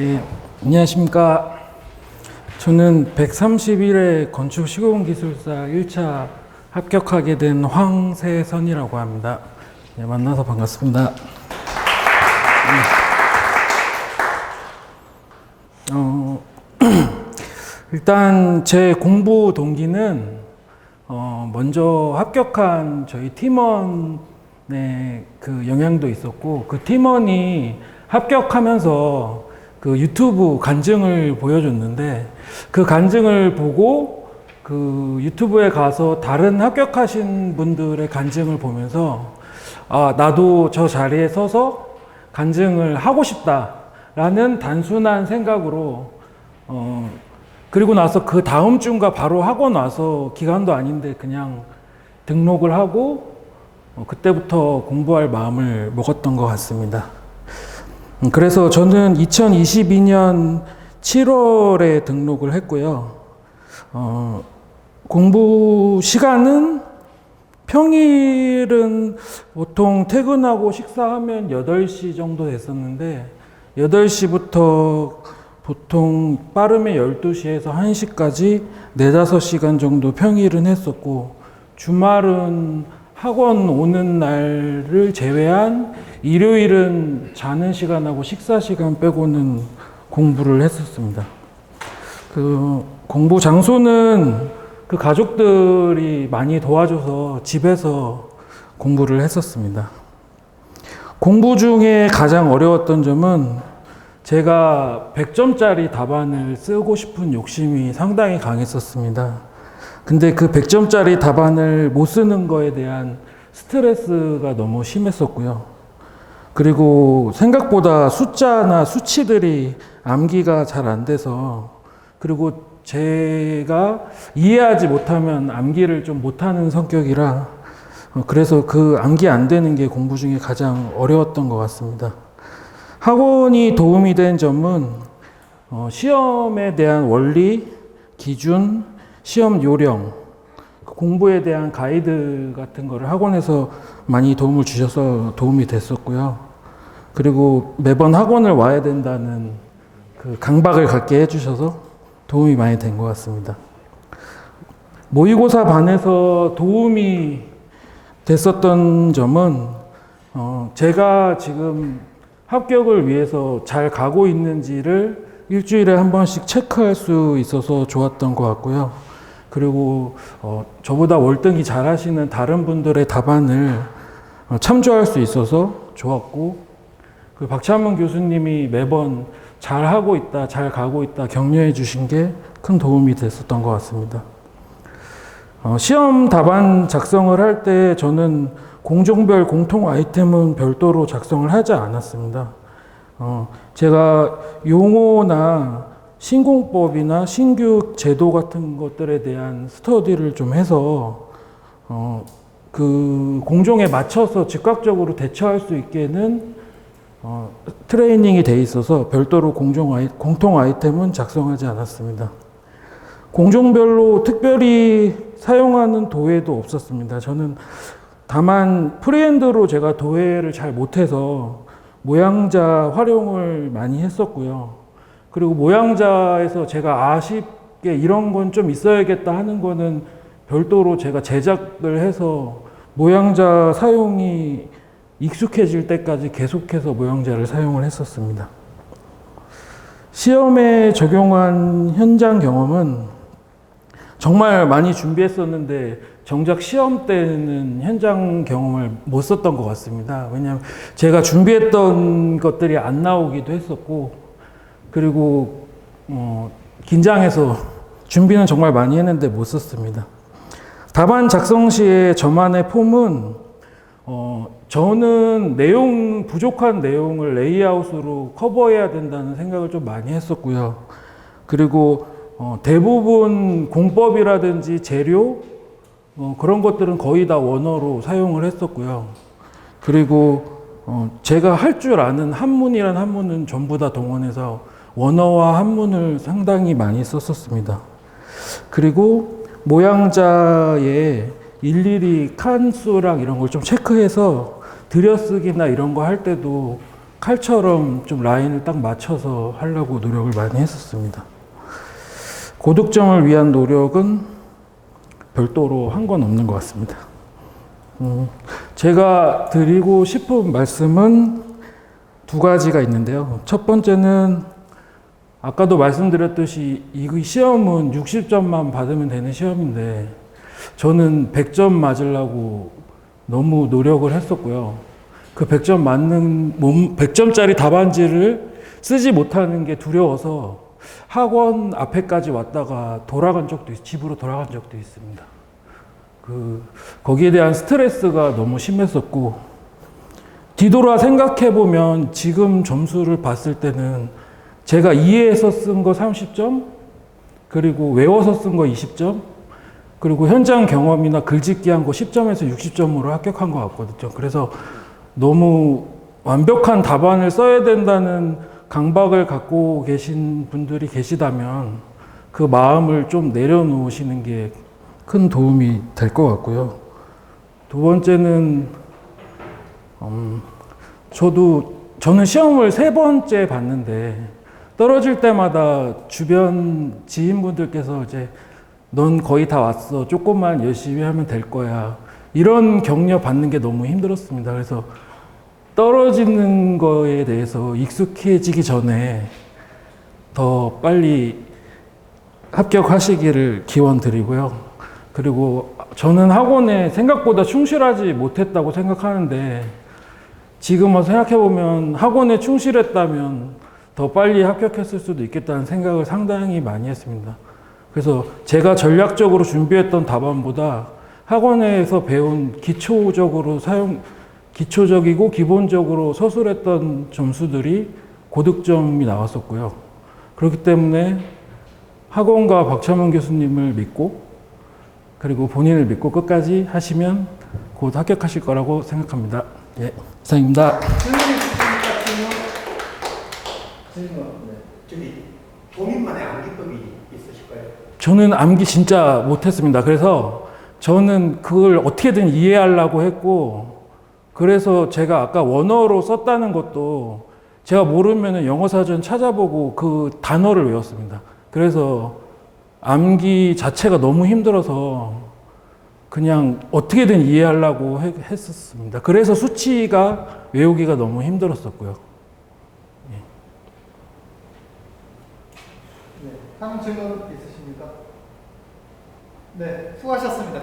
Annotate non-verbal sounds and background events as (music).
예, 안녕하십니까. 저는 131회 건축 시공 기술사 1차 합격하게 된 황세선이라고 합니다. 예, 만나서 반갑습니다. 음. 어, (clears throat) 일단 제 공부 동기는 어, 먼저 합격한 저희 팀원의 그 영향도 있었고 그 팀원이 합격하면서 그 유튜브 간증을 보여줬는데 그 간증을 보고 그 유튜브에 가서 다른 합격하신 분들의 간증을 보면서 아, 나도 저 자리에 서서 간증을 하고 싶다라는 단순한 생각으로 어, 그리고 나서 그 다음 주인가 바로 하고 나서 기간도 아닌데 그냥 등록을 하고 어, 그때부터 공부할 마음을 먹었던 것 같습니다. 음, 그래서 저는 2022년 7월에 등록을 했고요. 어, 공부 시간은 평일은 보통 퇴근하고 식사하면 8시 정도 됐었는데 8시부터 보통 빠르면 12시에서 1시까지 4, 5시간 정도 평일은 했었고 주말은 학원 오는 날을 제외한 일요일은 자는 시간하고 식사 시간 빼고는 공부를 했었습니다. 그 공부 장소는 그 가족들이 많이 도와줘서 집에서 공부를 했었습니다. 공부 중에 가장 어려웠던 점은 제가 100점짜리 답안을 쓰고 싶은 욕심이 상당히 강했었습니다. 근데 그 100점짜리 답안을 못 쓰는 거에 대한 스트레스가 너무 심했었고요. 그리고 생각보다 숫자나 수치들이 암기가 잘 안 돼서 그리고 제가 이해하지 못하면 암기를 좀 못하는 성격이라 어, 그래서 그 암기 안 되는 게 공부 중에 가장 어려웠던 것 같습니다. 학원이 도움이 된 점은 어, 시험에 대한 원리, 기준, 시험 요령, 그 공부에 대한 가이드 같은 거를 학원에서 많이 도움을 주셔서 도움이 됐었고요. 그리고 매번 학원을 와야 된다는 그 강박을 갖게 해주셔서 도움이 많이 된 것 같습니다. 모의고사 반에서 도움이 됐었던 점은 어, 제가 지금 합격을 위해서 잘 가고 있는지를 일주일에 한 번씩 체크할 수 있어서 좋았던 것 같고요. 그리고 어, 저보다 월등히 잘하시는 다른 분들의 답안을 어, 참조할 수 있어서 좋았고, 그 박찬문 교수님이 매번 잘 하고 있다, 잘 가고 있다 격려해 주신 게 큰 도움이 됐었던 것 같습니다. 어, 시험 답안 작성을 할 때 저는 공종별 공통 아이템은 별도로 작성을 하지 않았습니다. 어, 제가 용어나 신공법이나 신규 제도 같은 것들에 대한 스터디를 좀 해서 어, 그 공종에 맞춰서 즉각적으로 대처할 수 있게는 어, 트레이닝이 돼 있어서 별도로 공종 아이, 공통 아이템은 작성하지 않았습니다. 공종별로 특별히 사용하는 도해도 없었습니다. 저는 다만 프리핸드로 제가 도해를 잘 못해서 모양자 활용을 많이 했었고요. 그리고 모양자에서 제가 아쉽게 이런 건 좀 있어야겠다 하는 거는 별도로 제가 제작을 해서 모양자 사용이 익숙해질 때까지 계속해서 모양자를 사용을 했었습니다. 시험에 적용한 현장 경험은 정말 많이 준비했었는데 정작 시험 때는 현장 경험을 못 썼던 것 같습니다. 왜냐하면 제가 준비했던 것들이 안 나오기도 했었고 그리고 어, 긴장해서 준비는 정말 많이 했는데 못 썼습니다. 답안 작성 시에 저만의 폼은 어, 저는 내용 부족한 내용을 레이아웃으로 커버해야 된다는 생각을 좀 많이 했었고요. 그리고 어, 대부분 공법이라든지 재료 어, 그런 것들은 거의 다 원어로 사용을 했었고요. 그리고 어, 제가 할 줄 아는 한문이란 한문은 전부 다 동원해서 원어와 한문을 상당히 많이 썼었습니다. 그리고 모양자에 일일이 칸수랑 이런 걸 좀 체크해서 들여쓰기나 이런 거 할 때도 칼처럼 좀 라인을 딱 맞춰서 하려고 노력을 많이 했었습니다. 고득점을 위한 노력은 별도로 한 건 없는 것 같습니다. 음, 제가 드리고 싶은 말씀은 두 가지가 있는데요. 첫 번째는 아까도 말씀드렸듯이 이 시험은 60점만 받으면 되는 시험인데 저는 100점 맞으려고 너무 노력을 했었고요. 그 100점 맞는 몸 100점짜리 답안지를 쓰지 못하는 게 두려워서 학원 앞에까지 왔다가 돌아간 적도 있, 집으로 돌아간 적도 있습니다. 그 거기에 대한 스트레스가 너무 심했었고 뒤돌아 생각해 보면 지금 점수를 봤을 때는 제가 이해해서 쓴 거 30점 그리고 외워서 쓴 거 20점 그리고 현장 경험이나 글짓기 한 거 10점에서 60점으로 합격한 것 같거든요. 그래서 너무 완벽한 답안을 써야 된다는 강박을 갖고 계신 분들이 계시다면 그 마음을 좀 내려놓으시는 게 큰 도움이 될 것 같고요. 두 번째는 음, 저도 저는 시험을 세 번째 봤는데 떨어질 때마다 주변 지인분들께서 이제 넌 거의 다 왔어. 조금만 열심히 하면 될 거야. 이런 격려 받는 게 너무 힘들었습니다. 그래서 떨어지는 거에 대해서 익숙해지기 전에 더 빨리 합격하시기를 기원 드리고요. 그리고 저는 학원에 생각보다 충실하지 못했다고 생각하는데 지금 와 생각해보면 학원에 충실했다면 더 빨리 합격했을 수도 있겠다는 생각을 상당히 많이 했습니다. 그래서 제가 전략적으로 준비했던 답안보다 학원에서 배운 기초적으로 사용, 기초적이고 기본적으로 서술했던 점수들이 고득점이 나왔었고요. 그렇기 때문에 학원과 박찬원 교수님을 믿고 그리고 본인을 믿고 끝까지 하시면 곧 합격하실 거라고 생각합니다. 예, 이상입니다. 선생님, 저기 본인만의 암기법이 있으실까요? 저는 암기 진짜 못했습니다. 그래서 저는 그걸 어떻게든 이해하려고 했고, 그래서 제가 아까 원어로 썼다는 것도 제가 모르면 영어 사전 찾아보고 그 단어를 외웠습니다. 그래서 암기 자체가 너무 힘들어서 그냥 어떻게든 이해하려고 해- 했었습니다. 그래서 수치가 외우기가 너무 힘들었었고요. 네. 다음 질문 있으십니까? 네, 수고하셨습니다.